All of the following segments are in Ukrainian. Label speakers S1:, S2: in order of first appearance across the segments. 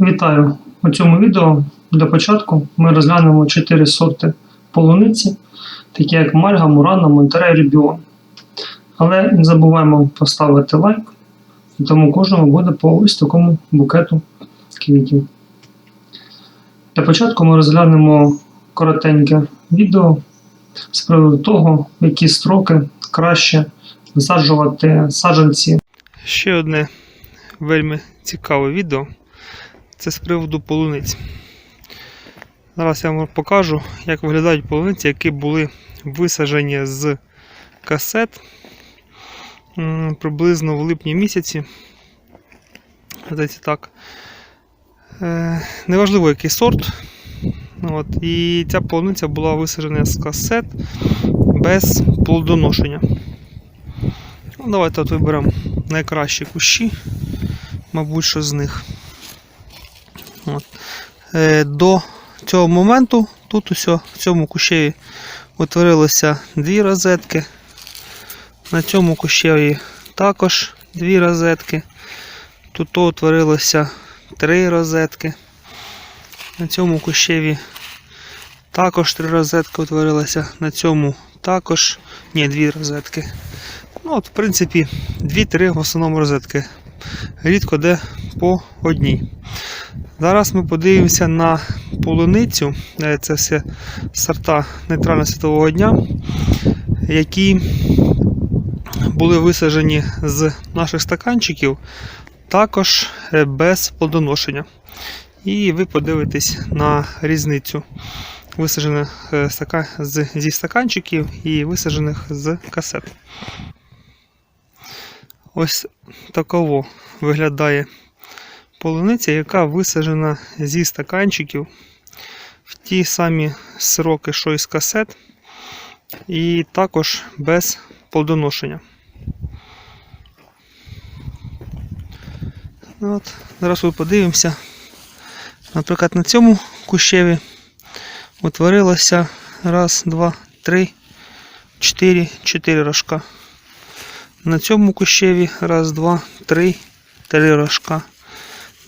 S1: Вітаю! У цьому відео для початку ми розглянемо 4 сорти полуниці, такі як Мальга, Мурана, Монтерей, Рібіон. Але не забуваємо поставити лайк, тому кожному буде по ось такому букету квітів. Для початку ми розглянемо коротеньке відео з приводу того, які строки краще висаджувати саджанці
S2: Ще одне вельми цікаве відео. Це з приводу полуниць. Зараз я вам покажу, як виглядають полуниці, які були висаджені з касет приблизно в липні місяці. Здається так. Е, Неважливо, який сорт. От, і ця полуниця була висаджена з касет без плодоношення. Ну, давайте от виберемо найкращі кущі, мабуть, що з них. От. Е, до цього моменту тут усе, в цьому кущеві утворилося дві розетки. На цьому кущеві також дві розетки. Тут утворилося три розетки. На цьому кущеві також три розетки утворилося. На цьому також ні, дві розетки. Ну, от, в принципі, 2-3 в основному розетки. Рідко де по одній. Зараз ми подивимося на полуницю. Е, Це все сорта нейтрально світового дня, які були висаджені з наших стаканчиків, також е, без плодоношення. І ви подивитесь на різницю висаджених е, зі стаканчиків і висаджених з касет. Ось таково виглядає полуниця, яка висаджена зі стаканчиків в ті самі сроки, що і з касет, і також без плодоношення. От, зараз ми подивимося. Наприклад, на цьому кущеві утворилося раз, два, три, чотири, чотири рожка. На цьому кущеві раз, два, три, три рожка.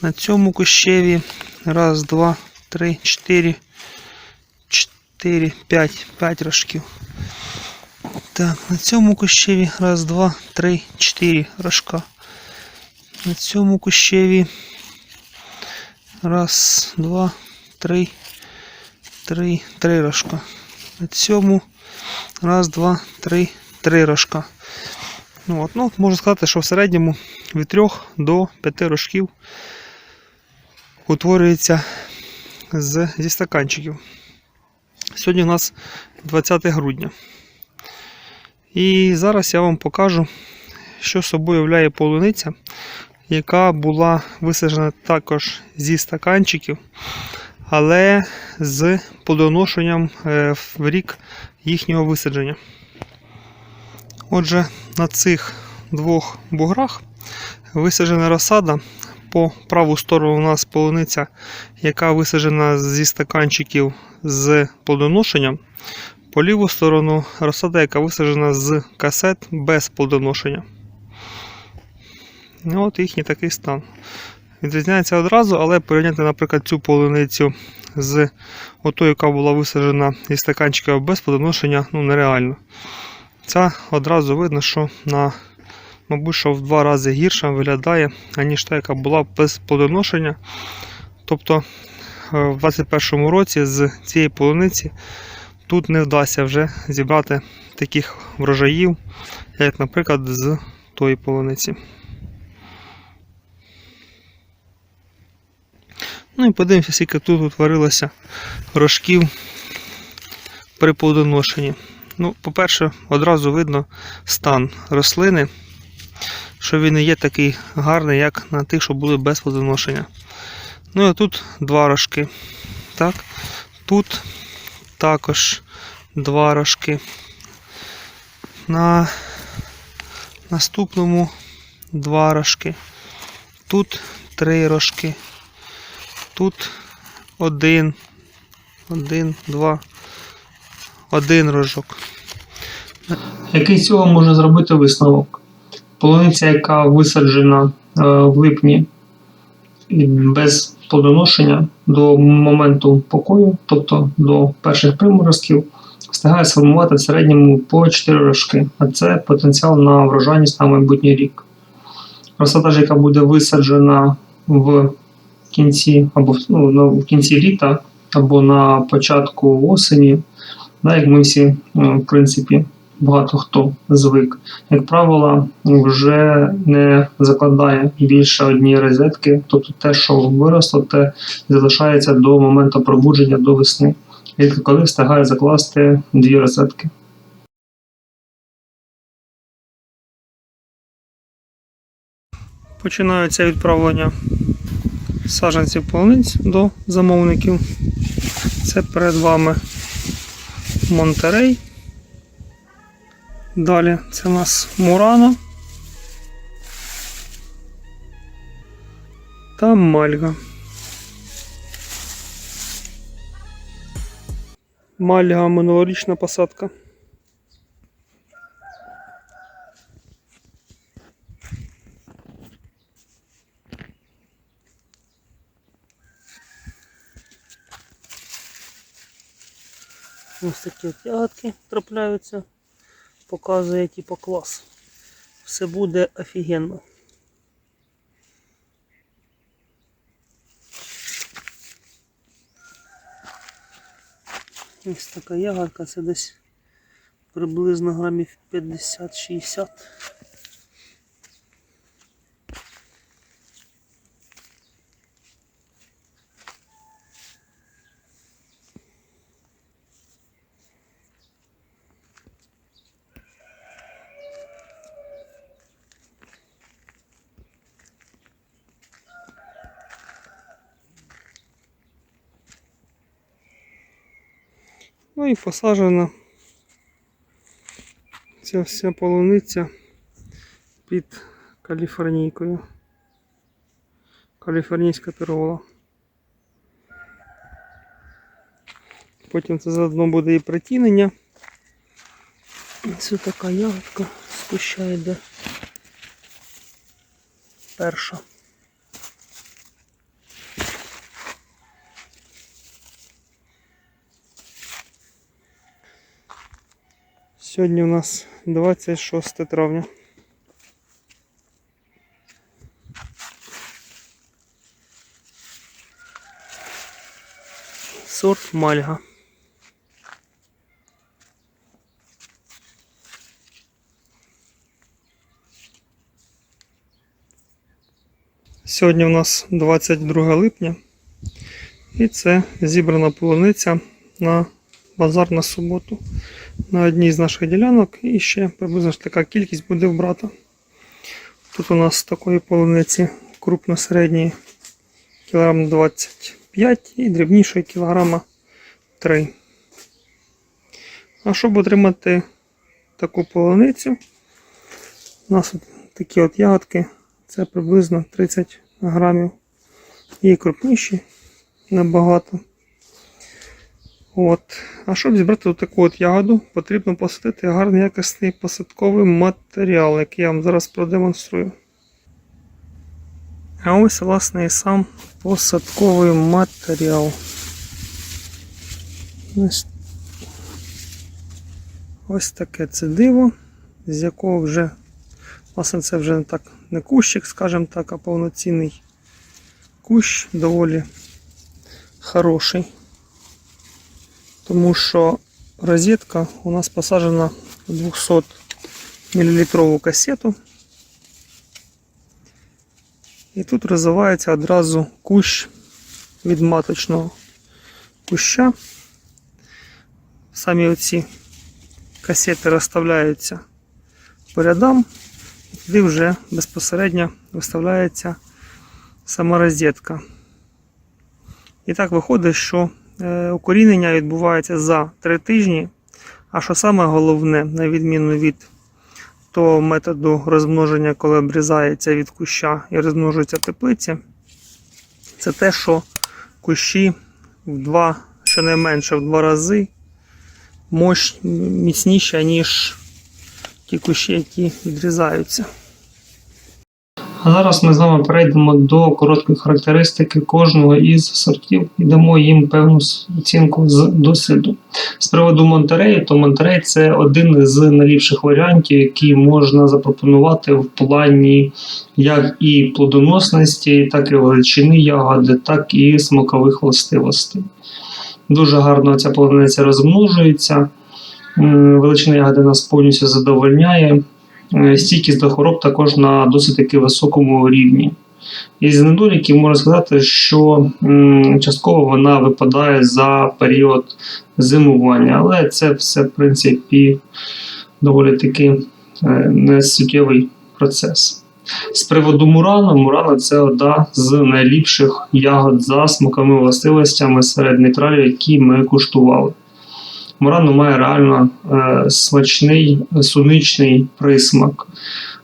S2: На цьому кущеві раз, два, три, чотири, чотири, п'ять, п'ять рожків. Так, на цьому кущеві раз, два, три, чотири рожка. На цьому кущеві раз, два, три, три, три рожка. На цьому раз, два, три, три рожка. Ну, от, ну, можна сказати, що в середньому від 3 до 5 рожків утворюється з, зі стаканчиків. Сьогодні у нас 20 грудня. І зараз я вам покажу, що собою являє полуниця, яка була висаджена також зі стаканчиків, але з плодоношенням е, в рік їхнього висадження. Отже, на цих двох буграх висаджена розсада. По праву сторону у нас полуниця, яка висаджена зі стаканчиків з плодоношенням. По ліву сторону розсада, яка висаджена з касет без плодоношення. Ну, От їхній такий стан. Відрізняється одразу, але порівняти, наприклад, цю полуницю з отою, яка була висаджена із стаканчиків без плодоношення, ну нереально. Ця одразу видно, що на, мабуть, що в два рази гірше виглядає, аніж та, яка була без плодоношення. Тобто е, в 2021 році з цієї полуниці тут не вдасться вже зібрати таких врожаїв, як, наприклад, з тої полуниці. Ну і подивимося, скільки тут утворилося рожків при плодоношенні. Ну, по-перше, одразу видно стан рослини, що він не є такий гарний, як на тих, що були без плодоношення. Ну і тут два рожки. Так. Тут також два рожки. На наступному два рожки. Тут три рожки. Тут один, один, два, один рожок.
S1: Який з цього можна зробити висновок? Полуниця, яка висаджена е, в липні без плодоношення до моменту покою, тобто до перших приморозків, встигає сформувати в середньому по 4 рожки, а це потенціал на врожайність на майбутній рік. Ж, яка буде висаджена в кінці або ну, в кінці літа, або на початку осені, да, як ми всі, е, в принципі, багато хто звик, як правило, вже не закладає більше однієї розетки, тобто те, що виросло, те залишається до моменту пробудження до весни. Рідко коли встигає закласти дві розетки.
S2: Починаються відправлення саджанців полуниць до замовників. Це перед вами Монтерей. Далі це у нас Мурано та Мальга. Мальга минулорічна посадка. Ось такі от ягодки трапляються. Показує типу клас. Все буде офігенно. Ось така ягодка, це десь приблизно грамів 50-60. Ну і посаджена ця вся полуниця під каліфорнійкою. Каліфорнійська пергола. Потім це заодно буде і притінення. Це така ягодка спуща йде. Перша. Сьогодні у нас 26 травня. Сорт Мальга. Сьогодні у нас 22 липня. І це зібрана полуниця на базар на суботу на одній з наших ділянок і ще приблизно така кількість буде в брата. Тут у нас такої полуниці крупно-середньої кілограм 25 і дрібнішої кілограма 3. А щоб отримати таку полуницю, у нас от такі от ягодки, це приблизно 30 грамів. І крупніші набагато. От. А щоб зібрати таку от ягоду, потрібно посадити гарний якісний посадковий матеріал, який я вам зараз продемонструю. А ось, власне, і сам посадковий матеріал. Ось, ось таке це диво, з якого вже, власне, це вже не так не кущик, скажімо так, а повноцінний кущ доволі хороший тому що розетка у нас посаджена в 200 мл касету. І тут розвивається одразу кущ від маточного куща. Самі оці касети розставляються по рядам, і туди вже безпосередньо виставляється сама розетка. І так виходить, що укорінення відбувається за 3 тижні. А що саме головне, на відміну від того методу розмноження, коли обрізається від куща і розмножується теплиці, це те, що кущі в два, щонайменше в два рази мощ, міцніші, ніж ті кущі, які відрізаються.
S1: А зараз ми з вами перейдемо до короткої характеристики кожного із сортів і дамо їм певну оцінку з досвіду. З приводу Монтерею, то Монтерей це один з найліпших варіантів, які можна запропонувати в плані як і плодоносності, так і величини ягоди, так і смакових властивостей. Дуже гарно ця полуниця розмножується. Величина ягоди нас повністю задовольняє. Е, Стійкість до хвороб також на досить таки високому рівні. Із недоліків можна сказати, що частково вона випадає за період зимування, але це все, в принципі, доволі таки е, не суттєвий процес. З приводу Мурана, Мурана це одна з найліпших ягод за смаковими властивостями серед нейтралів, які ми куштували. Мурано має реально е, смачний суничний присмак.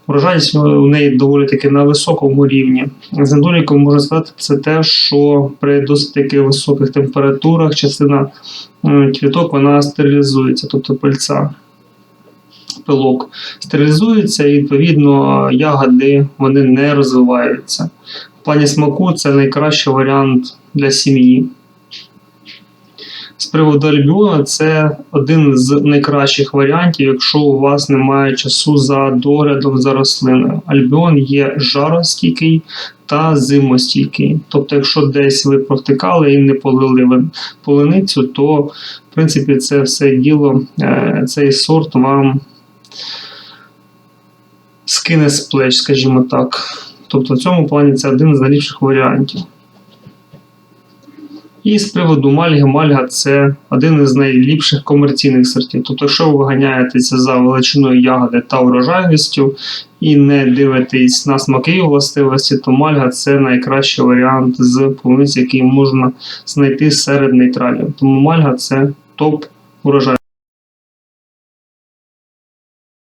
S1: Врожайність у неї доволі таки на високому рівні. З недоліком можна сказати, це те, що при досить таки високих температурах частина е, квіток вона стерилізується, тобто пильця. Пилок стерилізується, і відповідно ягоди вони не розвиваються. В плані смаку це найкращий варіант для сім'ї. З приводу альбіона, це один з найкращих варіантів, якщо у вас немає часу за доглядом за рослиною. Альбіон є жаростійкий та зимостійкий. Тобто, якщо десь ви провтикали і не полили ви полуницю, то в принципі це все діло, е, цей сорт вам скине з плеч, скажімо так. Тобто в цьому плані це один з найліпших варіантів. І з приводу мальги, мальга це один із найліпших комерційних сортів. Тобто, якщо ви ганяєтеся за величиною ягоди та урожайністю і не дивитесь на смаки і властивості, то мальга це найкращий варіант з полуниць, який можна знайти серед нейтралів. Тому мальга це топ урожай.